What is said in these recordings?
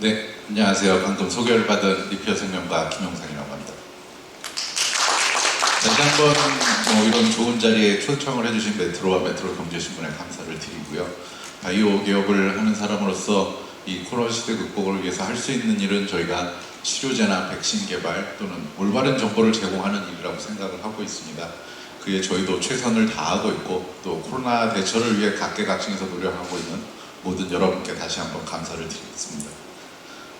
네, 안녕하세요. 방금 소개를 받은 리피어 생명과 김용상이라고 합니다. 다시 한번 뭐 이런 좋은 자리에 초청을 해주신 메트로와 메트로 경제신문에 감사를 드리고요. 바이오 개업을 하는 사람으로서 이 코로나 시대 극복을 위해서 할 수 있는 일은 저희가 치료제나 백신 개발 또는 올바른 정보를 제공하는 일이라고 생각을 하고 있습니다. 그에 저희도 최선을 다하고 있고 또 코로나 대처를 위해 각계각층에서 노력하고 있는 모든 여러분께 다시 한번 감사를 드리겠습니다.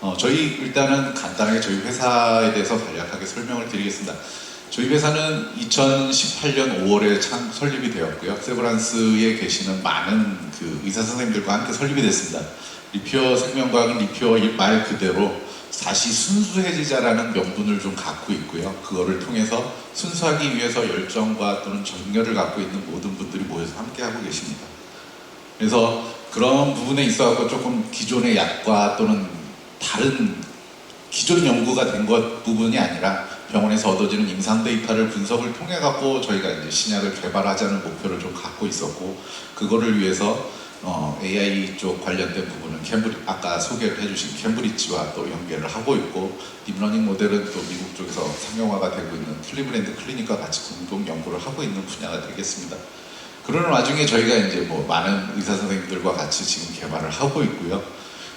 어, 저희 일단은 간단하게 저희 회사에 대해서 간략하게 설명을 드리겠습니다. 저희 회사는 2018년 5월에 참 설립이 되었고요. 세브란스에 계시는 많은 그 의사 선생님들과 함께 설립이 됐습니다. 리피어 생명과학은 리피어 말 그대로 다시 순수해지자라는 명분을 좀 갖고 있고요. 그거를 통해서 순수하기 위해서 열정과 또는 정열을 갖고 있는 모든 분들이 모여서 함께 하고 계십니다. 그래서 그런 부분에 있어서 조금 기존의 약과 또는 다른 기존 연구가 된 것 부분이 아니라 병원에서 얻어지는 임상 데이터를 분석을 통해 갖고 저희가 이제 신약을 개발하자는 목표를 좀 갖고 있었고 그거를 위해서 어, AI 쪽 관련된 부분은 캠브리 아까 소개를 해주신 캠브리지와 또 연계를 하고 있고 딥러닝 모델은 또 미국 쪽에서 상용화가 되고 있는 클리브랜드 클리닉과 같이 공동 연구를 하고 있는 분야가 되겠습니다. 그러는 와중에 저희가 이제 뭐 많은 의사 선생님들과 같이 지금 개발을 하고 있고요.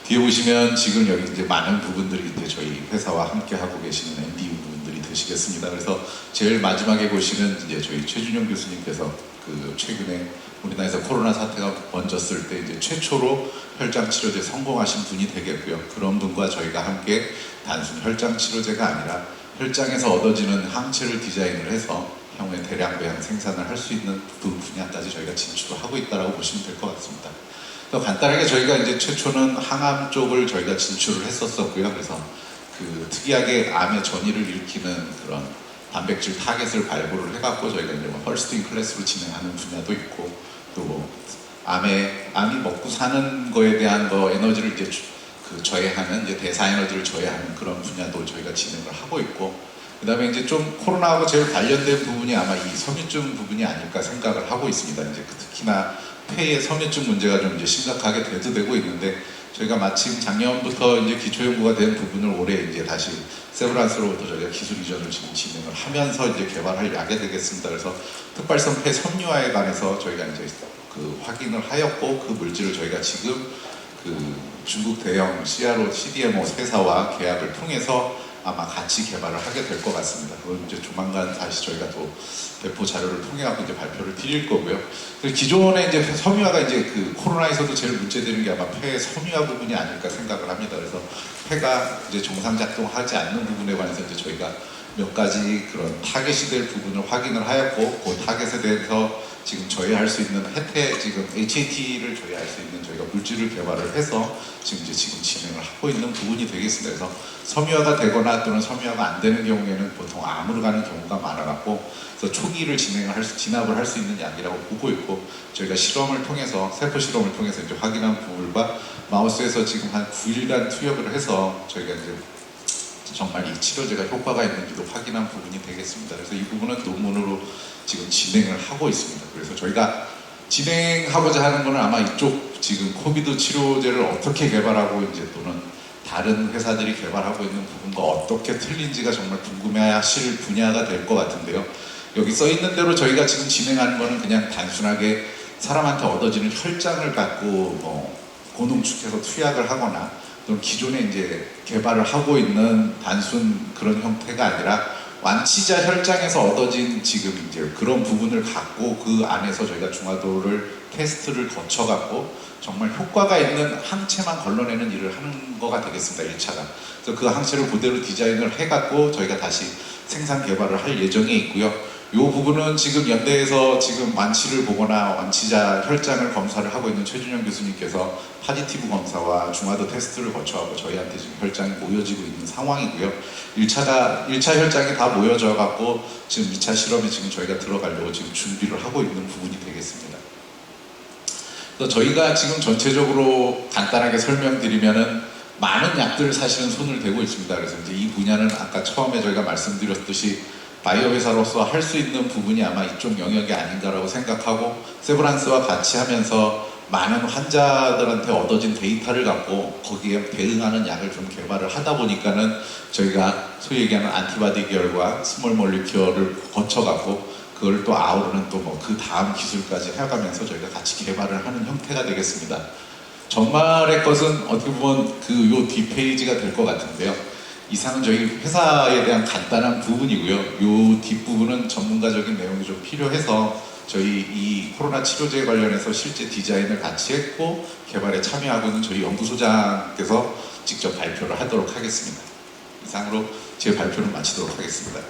뒤에 보시면 지금 여기 이제 많은 부분들이 이제 저희 회사와 함께 하고 계시는 MD 분들이 되시겠습니다. 그래서 제일 마지막에 보시는 이제 저희 최준영 교수님께서 그 최근에 우리나라에서 코로나 사태가 번졌을 때 이제 최초로 혈장 치료제 성공하신 분이 되겠고요. 그런 분과 저희가 함께 단순 혈장 치료제가 아니라 혈장에서 얻어지는 항체를 디자인을 해서 향후에 대량 배양 생산을 할 수 있는 그 분야까지 저희가 진출을 하고 있다고 보시면 될 것 같습니다. 그래서 간단하게 저희가 이제 최초는 항암 쪽을 저희가 진출을 했었었고요. 그래서 그 특이하게 암의 전이를 일으키는 그런 단백질 타겟을 발굴을 해갖고 저희가 이제 뭐 헐스틴 클래스로 진행하는 분야도 있고 또 암에 암이 먹고 사는 거에 대한 거 에너지를 이제 주- 그 저해하는 이제 대사 에너지를 저해하는 그런 분야도 저희가 진행을 하고 있고 그다음에 이제 좀 코로나하고 제일 관련된 부분이 아마 이 섬유증 부분이 아닐까 생각을 하고 있습니다. 이제 그 특히나 폐의 섬유증 문제가 좀 이제 심각하게 대두되고 있는데 저희가 마침 작년부터 이제 기초 연구가 된 부분을 올해 이제 다시 세브란스로부터 저희가 기술 이전을 지금 진행을 하면서 이제 개발할 약이 되겠습니다. 그래서 특발성 폐 섬유화에 관해서 저희가 이제 그 확인을 하였고 그 물질을 저희가 지금 그 중국 대형 CRO, CDMO 회사와 계약을 통해서 아마 같이 개발을 하게 될 것 같습니다. 그건 이제 조만간 다시 저희가 또 배포 자료를 통해 갖고 이제 발표를 드릴 거고요. 그리고 기존에 이제 섬유화가 이제 그 코로나에서도 제일 문제되는 게 아마 폐 섬유화 부분이 아닐까 생각을 합니다. 그래서 폐가 이제 정상 작동하지 않는 부분에 관해서 이제 저희가 몇 가지 그런 타겟이 될 부분을 확인을 하였고 그 타겟에 대해서 지금 저희 할 수 있는 혜택 지금 HAT를 저희 할 수 있는 저희가 물질을 개발을 해서 지금 이제 지금 진행을 하고 있는 부분이 되겠습니다. 그래서 섬유화가 되거나 또는 섬유화가 안 되는 경우에는 보통 암으로 가는 경우가 많아갖고 그래서 초기를 진행을 할 수, 진압을 할 수 있는 약이라고 보고 있고 저희가 실험을 통해서 세포 실험을 통해서 이제 확인한 부분과 마우스에서 지금 한 9일간 투여를 해서 저희가 이제 정말 이 치료제가 효과가 있는지도 확인한 부분이 되겠습니다. 그래서 이 부분은 논문으로 지금 진행을 하고 있습니다. 그래서 저희가 진행하고자 하는 거는 아마 이쪽 지금 코비드 치료제를 어떻게 개발하고 이제 또는 다른 회사들이 개발하고 있는 부분과 어떻게 틀린지가 정말 궁금해하실 분야가 될 것 같은데요. 여기 써 있는 대로 저희가 지금 진행하는 거는 그냥 단순하게 사람한테 얻어지는 혈장을 갖고 뭐 고농축해서 투약을 하거나 또는 기존에 이제 개발을 하고 있는 단순 그런 형태가 아니라 완치자 혈장에서 얻어진 지금 이제 그런 부분을 갖고 그 안에서 저희가 중화도를 테스트를 거쳐 갖고 정말 효과가 있는 항체만 걸러내는 일을 하는 거가 되겠습니다. 1차가. 그래서 그 항체를 그대로 디자인을 해 갖고 저희가 다시 생산 개발을 할 예정에 있고요. 이 부분은 지금 연대에서 지금 완치를 보거나 완치자 혈장을 검사를 하고 있는 최준영 교수님께서 파지티브 검사와 중화도 테스트를 거쳐하고 저희한테 지금 혈장이 모여지고 있는 상황이고요. 1차가 1차 혈장이 다 모여져 갖고 지금 2차 실험에 지금 저희가 들어가려고 지금 준비를 하고 있는 부분이 되겠습니다. 그래서 저희가 지금 전체적으로 간단하게 설명드리면은 많은 약들을 사실은 손을 대고 있습니다. 그래서 이제 이 분야는 아까 처음에 저희가 말씀드렸듯이 바이오 회사로서 할 수 있는 부분이 아마 이쪽 영역이 아닌가라고 생각하고 세브란스와 같이 하면서 많은 환자들한테 얻어진 데이터를 갖고 거기에 대응하는 약을 좀 개발을 하다 보니까는 저희가 소위 얘기하는 안티바디 계열과 스몰 몰리큐어를 거쳐갖고 그걸 또 아우르는 또 뭐 그 다음 기술까지 해가면서 저희가 같이 개발을 하는 형태가 되겠습니다. 정말의 것은 어떻게 보면 그 요 뒷페이지가 될 것 같은데요. 이상은 저희 회사에 대한 간단한 부분이고요. 요 뒷부분은 전문가적인 내용이 좀 필요해서 저희 이 코로나 치료제 관련해서 실제 디자인을 같이 했고 개발에 참여하고 있는 저희 연구소장께서 직접 발표를 하도록 하겠습니다. 이상으로 제 발표를 마치도록 하겠습니다.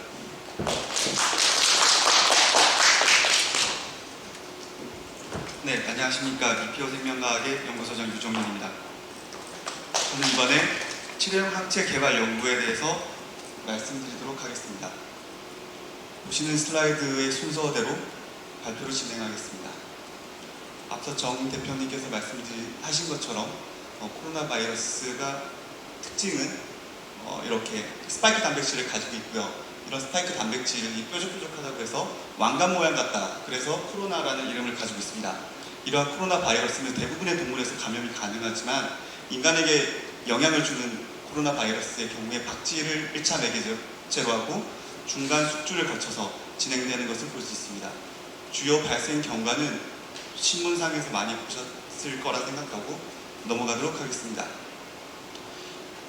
네, 안녕하십니까. BPO 생명과학의 연구소장 유정민입니다. 저는 이번에 치료형 항체 개발 연구에 대해서 말씀드리도록 하겠습니다. 보시는 슬라이드의 순서대로 발표를 진행하겠습니다. 앞서 정 대표님께서 말씀하신 것처럼 어, 코로나 바이러스가 특징은 어, 이렇게 스파이크 단백질을 가지고 있고요. 이런 스파이크 단백질이 뾰족뾰족하다고 해서 왕관 모양 같다. 그래서 코로나라는 이름을 가지고 있습니다. 이러한 코로나 바이러스는 대부분의 동물에서 감염이 가능하지만 인간에게 영향을 주는 코로나 바이러스의 경우에 박쥐를 1차 매개체로 하고 중간 숙주를 거쳐서 진행되는 것을 볼 수 있습니다. 주요 발생 경과는 신문상에서 많이 보셨을 거라 생각하고 넘어가도록 하겠습니다.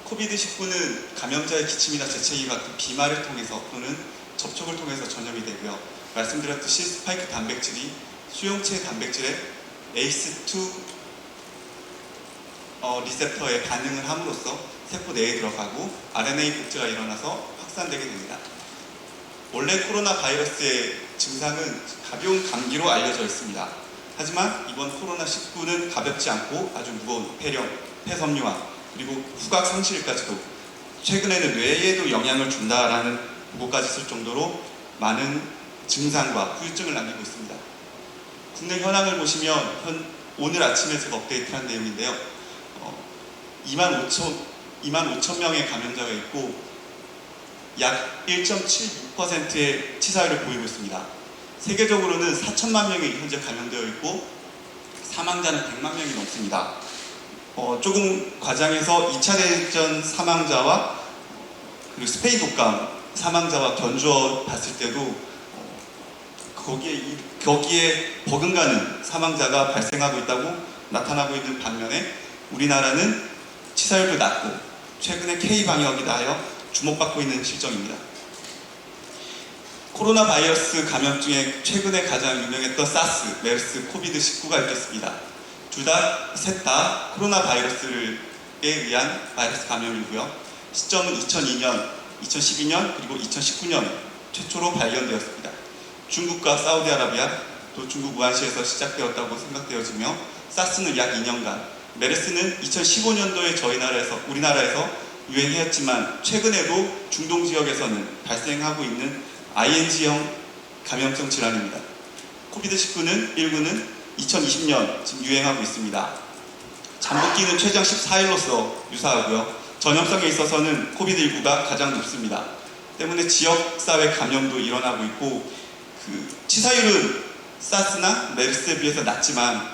코비드19는 감염자의 기침이나 재채기 같은 비말을 통해서 또는 접촉을 통해서 전염이 되고요. 말씀드렸듯이 스파이크 단백질이 수용체 단백질의 ACE2 어, 리셉터에 반응을 함으로써 세포 내에 들어가고 RNA 복제가 일어나서 확산되게 됩니다. 원래 코로나 바이러스의 증상은 가벼운 감기로 알려져 있습니다. 하지만 이번 코로나19는 가볍지 않고 아주 무거운 폐렴, 폐섬유화, 그리고 후각 상실까지도 최근에는 뇌에도 영향을 준다라는 보고까지 있을 정도로 많은 증상과 후유증을 남기고 있습니다. 국내 현황을 보시면 현, 오늘 아침에 제가 업데이트한 내용인데요. 어, 2만 5천 2만 5천 명의 감염자가 있고 약 1.76%의 치사율을 보이고 있습니다. 세계적으로는 4천만 명이 현재 감염되어 있고 사망자는 100만 명이 넘습니다. 어, 조금 과장해서 2차 대전 사망자와 그리고 스페인 독감 사망자와 견주어 봤을 때도 어, 거기에 이- 거기에 버금가는 사망자가 발생하고 있다고 나타나고 있는 반면에 우리나라는 치사율도 낮고 최근에 K 방역이 나여 주목받고 있는 실정입니다. 코로나 바이러스 감염증에 최근에 가장 유명했던 사스, 메르스, 코비드 19가 있겠습니다. 둘 다, 셋 다 코로나 바이러스에 의한 바이러스 감염이고요. 시점은 2002년, 2012년, 그리고 2019년 최초로 발견되었습니다. 중국과 사우디아라비아, 또 중국 우한시에서 시작되었다고 생각되어지며, 사스는 약 2년간, 메르스는 2015년도에 저희 나라에서, 우리나라에서 유행했지만, 최근에도 중동 지역에서는 발생하고 있는 ING형 감염성 질환입니다. 코비드19는 19는 2020년 지금 유행하고 있습니다. 잠복기는 최장 14일로서 유사하고요. 전염성에 있어서는 코비드19가 가장 높습니다. 때문에 지역사회 감염도 일어나고 있고 그 치사율은 사스나 메르스에 비해서 낮지만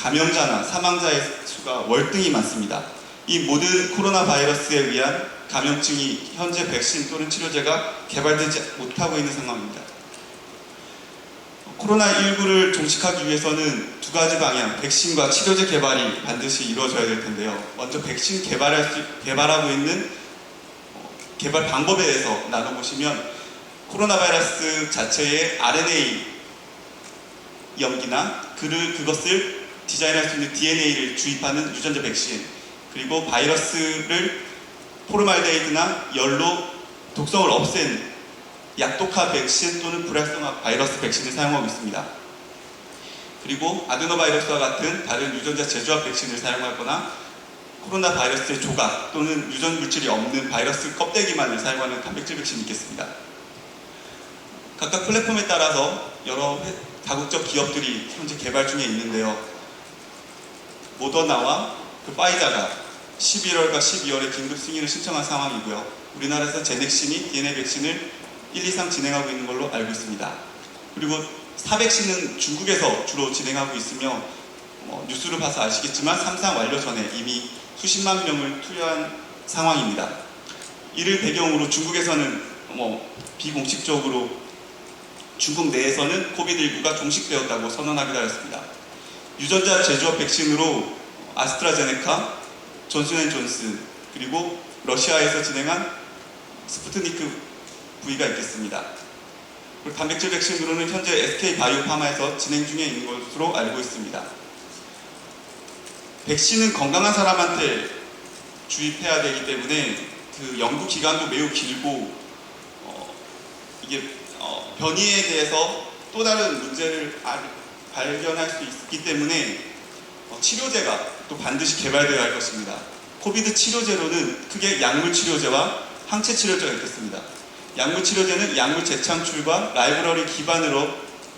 감염자나 사망자의 수가 월등히 많습니다. 이 모든 코로나 바이러스에 의한 감염증이 현재 백신 또는 치료제가 개발되지 못하고 있는 상황입니다. 코로나19를 종식하기 위해서는 두 가지 방향, 백신과 치료제 개발이 반드시 이루어져야 될 텐데요. 먼저 백신 개발할 수, 개발하고 있는 어, 개발 방법에 대해서 나눠보시면 코로나 바이러스 자체의 RNA 염기나 그를, 그것을 디자인할 수 있는 DNA를 주입하는 유전자 백신 그리고 바이러스를 포르말데이드나 열로 독성을 없앤 약독화 백신 또는 불활성화 바이러스 백신을 사용하고 있습니다. 그리고 아데노바이러스와 같은 다른 유전자 재조합 백신을 사용하거나 코로나 바이러스의 조각 또는 유전 물질이 없는 바이러스 껍데기만을 사용하는 단백질 백신이 있겠습니다. 각각 플랫폼에 따라서 여러 회- 다국적 기업들이 현재 개발 중에 있는데요. 모더나와 그 파이자가 11월과 12월에 긴급 승인을 신청한 상황이고요. 우리나라에서 제넥신이 DNA 백신을 1, 2상 진행하고 있는 걸로 알고 있습니다. 그리고 사백신은 중국에서 주로 진행하고 있으며 뭐 뉴스를 봐서 아시겠지만 삼상 완료 전에 이미 수십만 명을 투여한 상황입니다. 이를 배경으로 중국에서는 뭐 비공식적으로 중국 내에서는 코비드19가 종식되었다고 선언하기도 하였습니다. 유전자 제조업 백신으로 아스트라제네카, 존슨앤존슨 그리고 러시아에서 진행한 스푸트니크 V가 있겠습니다. 그리고 단백질 백신으로는 현재 SK 바이오파마에서 진행 중에 있는 것으로 알고 있습니다. 백신은 건강한 사람한테 주입해야 되기 때문에 그 연구 기간도 매우 길고 어, 이게 어, 변이에 대해서 또 다른 문제를 알- 발견할 수 있기 때문에 어, 치료제가 또 반드시 개발되어야 할 것입니다. 코비드 치료제로는 크게 약물 치료제와 항체 치료제가 있겠습니다. 약물 치료제는 약물 재창출과 라이브러리 기반으로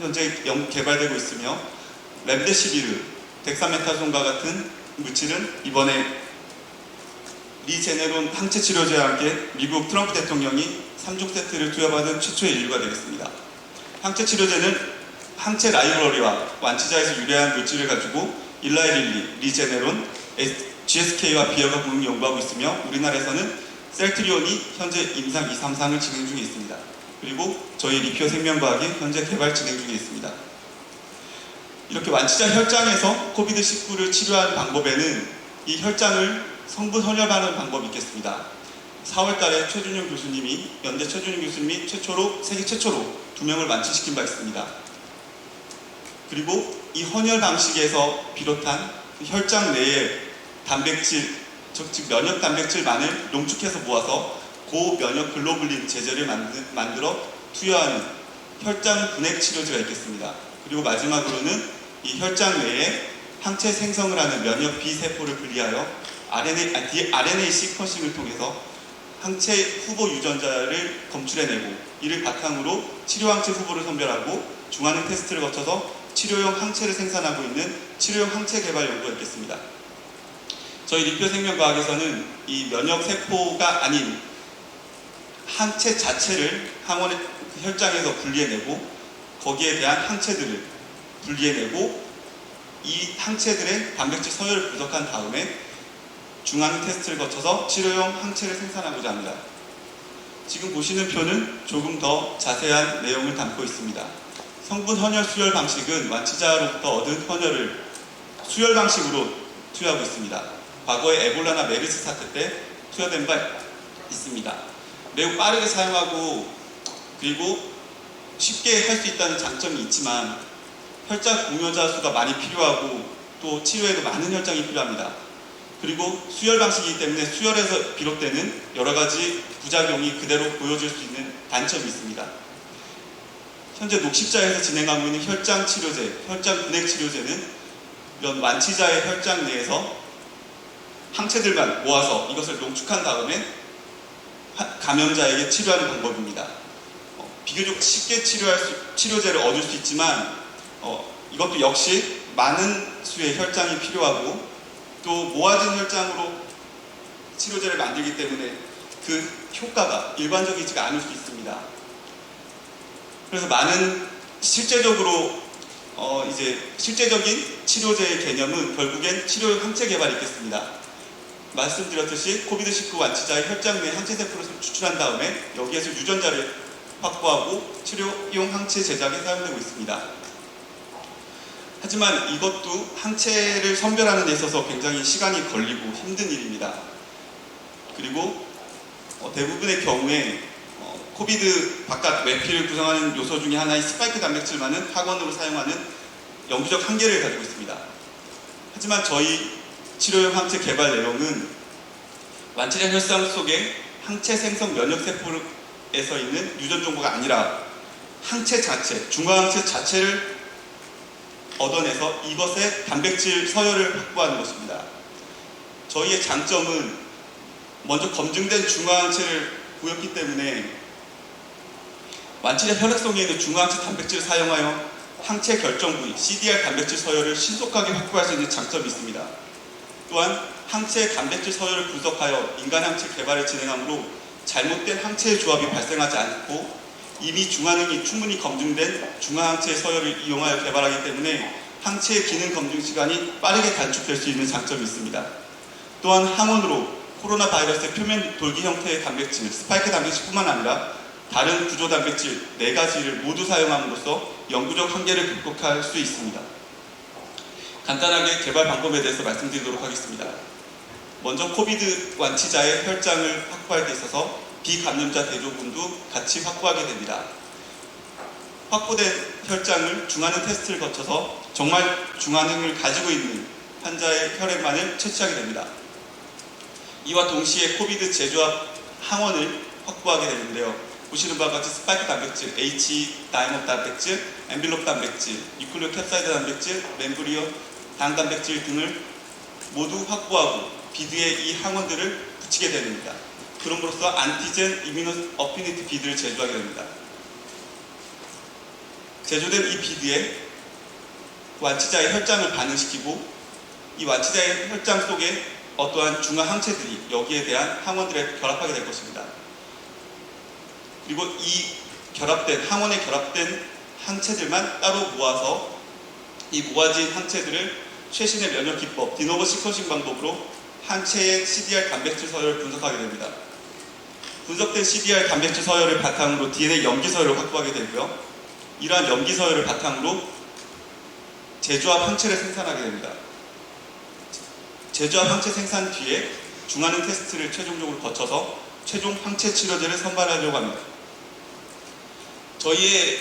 현재 연- 개발되고 있으며 렘데시비르, 덱사메타손과 같은 물질은 이번에 리제네론 항체 치료제와 함께 미국 트럼프 대통령이 3종 세트를 투여받은 최초의 인류가 되겠습니다. 항체 치료제는 항체 라이브러리와 완치자에서 유래한 물질을 가지고 일라이릴리, 리제네론, GSK와 비어가 공동 연구하고 있으며 우리나라에서는 셀트리온이 현재 임상 2, 3상을 진행 중에 있습니다. 그리고 저희 리피어 생명과학이 현재 개발 진행 중에 있습니다. 이렇게 완치자 혈장에서 코비드19를 치료하는 방법에는 이 혈장을 성분 혼혈하는 방법이 있겠습니다. 4월 달에 최준용 교수님이 연대 최준용 교수님이 최초로 세계 최초로 두 명을 완치시킨 바 있습니다. 그리고 이 헌혈 방식에서 비롯한 그 혈장 내에 단백질, 즉, 즉 면역 단백질만을 농축해서 모아서 고면역 글로불린 제제를 만들어 투여하는 혈장 분해 치료제가 있겠습니다. 그리고 마지막으로는 이 혈장 내에 항체 생성을 하는 면역 B 세포를 분리하여 RNA, 아, RNA 시퀀싱을 통해서 항체 후보 유전자를 검출해내고 이를 바탕으로 치료 항체 후보를 선별하고 중화능 테스트를 거쳐서 치료용 항체를 생산하고 있는 치료용 항체 개발 연구가 있겠습니다. 저희 리표 생명과학에서는 이 면역 세포가 아닌 항체 자체를 항원의 그 혈장에서 분리해내고 거기에 대한 항체들을 분리해내고 이 항체들의 단백질 서열을 분석한 다음에 중앙 테스트를 거쳐서 치료용 항체를 생산하고자 합니다. 지금 보시는 표는 조금 더 자세한 내용을 담고 있습니다. 성분 헌혈 수혈 방식은 완치자로부터 얻은 헌혈을 수혈 방식으로 투여하고 있습니다. 과거에 에볼라나 메르스 사태 때 투여된 바 있습니다. 매우 빠르게 사용하고 그리고 쉽게 할 수 있다는 장점이 있지만 혈장 공여자 수가 많이 필요하고 또 치료에도 많은 혈장이 필요합니다. 그리고 수혈 방식이기 때문에 수혈에서 비롯되는 여러 가지 부작용이 그대로 보여줄 수 있는 단점이 있습니다. 현재 녹십자에서 진행하고 있는 혈장 치료제, 혈장 분해 치료제는 이런 완치자의 혈장 내에서 항체들만 모아서 이것을 농축한 다음에 하- 감염자에게 치료하는 방법입니다. 어, 비교적 쉽게 치료할 수, 치료제를 얻을 수 있지만 어, 이것도 역시 많은 수의 혈장이 필요하고 또 모아진 혈장으로 치료제를 만들기 때문에 그 효과가 일반적이지가 않을 수 있습니다. 그래서 많은 실제적으로 어 이제 실제적인 치료제의 개념은 결국엔 치료 항체 개발이 있겠습니다. 말씀드렸듯이 코비드19 완치자의 혈장 내 항체 세포를 추출한 다음에 여기에서 유전자를 확보하고 치료용 항체 제작에 사용되고 있습니다. 하지만 이것도 항체를 선별하는 데 있어서 굉장히 시간이 걸리고 힘든 일입니다. 그리고 어, 대부분의 경우에 어, 코비드 바깥 외피를 구성하는 요소 중에 하나인 스파이크 단백질만은 학원으로 사용하는 영구적 한계를 가지고 있습니다. 하지만 저희 치료용 항체 개발 내용은 완치자 혈상 속에 항체 생성 면역 세포에서 있는 유전 정보가 아니라 항체 자체, 중화항체 자체를 얻어내서 이것의 단백질 서열을 확보하는 것입니다. 저희의 장점은 먼저 검증된 중화항체를 보였기 때문에 완치자 혈액속에 있는 중화항체 단백질을 사용하여 항체 결정 부위 CDR 단백질 서열을 신속하게 확보할 수 있는 장점이 있습니다. 또한 항체 단백질 서열을 분석하여 인간 항체 개발을 진행하므로 잘못된 항체의 조합이 발생하지 않고 이미 중화능이 충분히 검증된 중화항체 서열을 이용하여 개발하기 때문에 항체의 기능 검증 시간이 빠르게 단축될 수 있는 장점이 있습니다. 또한 항원으로 코로나 바이러스의 표면 돌기 형태의 단백질, 스파이크 단백질뿐만 아니라 다른 구조 단백질 네 가지를 모두 사용함으로써 영구적 한계를 극복할 수 있습니다. 간단하게 개발 방법에 대해서 말씀드리도록 하겠습니다. 먼저 코비드 완치자의 혈장을 확보할 데 있어서 비감염자 대조군도 같이 확보하게 됩니다. 확보된 혈장을 중화능 테스트를 거쳐서 정말 중화능을 가지고 있는 환자의 혈액만을 채취하게 됩니다. 이와 동시에 코비드 제조합 항원을 확보하게 되는데요. 보시는 바와 같이 스파이크 단백질, H 다이모 단백질, 엠빌롭 단백질, 뉴클리오 캡사이드 단백질, 멤브리오 당 단백질 등을 모두 확보하고 비드에 이 항원들을 붙이게 됩니다. 그럼으로써 안티젠 이뮤노 어피니티 비드를 제조하게 됩니다. 제조된 이 비드에 완치자의 혈장을 반응시키고 이 완치자의 혈장 속에 어떠한 중화 항체들이 여기에 대한 항원들에 결합하게 될 것입니다. 그리고 이 결합된 항원에 결합된 항체들만 따로 모아서 이 모아진 항체들을 최신의 면역 기법 디노버 시퀀싱 방법으로 항체의 CDR 단백질 서열을 분석하게 됩니다. 분석된 CDR 단백질 서열을 바탕으로 DNA 염기 서열을 확보하게 되고요. 이러한 염기 서열을 바탕으로 제조합 항체를 생산하게 됩니다. 제조합 항체 생산 뒤에 중화능 테스트를 최종적으로 거쳐서 최종 항체 치료제를 선발하려고 합니다. 저희의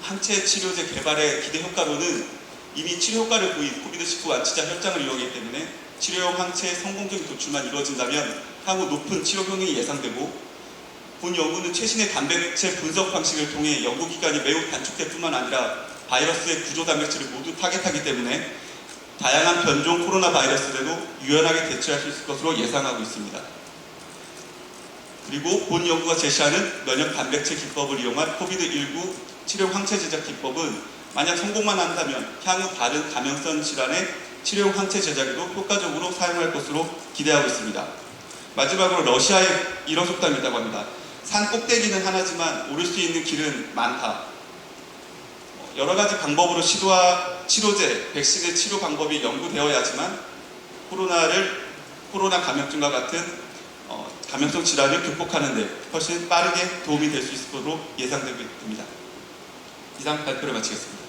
항체 치료제 개발의 기대 효과로는 이미 치료 효과를 보인 코비드19 완치자 혈장을 이용하기 때문에 치료용 항체의 성공적인 도출만 이루어진다면 향후 높은 치료 효능이 예상되고 본 연구는 최신의 단백질 분석 방식을 통해 연구 기간이 매우 단축될 뿐만 아니라 바이러스의 구조 단백질을 모두 타겟하기 때문에 다양한 변종 코로나 바이러스에도 유연하게 대처할 수 있을 것으로 예상하고 있습니다. 그리고 본 연구가 제시하는 면역 단백질 기법을 이용한 코비드19 치료 항체 제작 기법은 만약 성공만 한다면 향후 다른 감염성 질환의 치료용 항체 제작에도 효과적으로 사용할 것으로 기대하고 있습니다. 마지막으로 러시아에 이런 속담이 있다고 합니다. 산 꼭대기는 하나지만 오를 수 있는 길은 많다. 여러 가지 방법으로 시도와 치료제, 백신의 치료 방법이 연구되어야 하지만 코로나를 코로나 감염증과 같은 어, 감염성 질환을 극복하는 데 훨씬 빠르게 도움이 될 수 있을 것으로 예상되고 있습니다. 이상 발표를 마치겠습니다.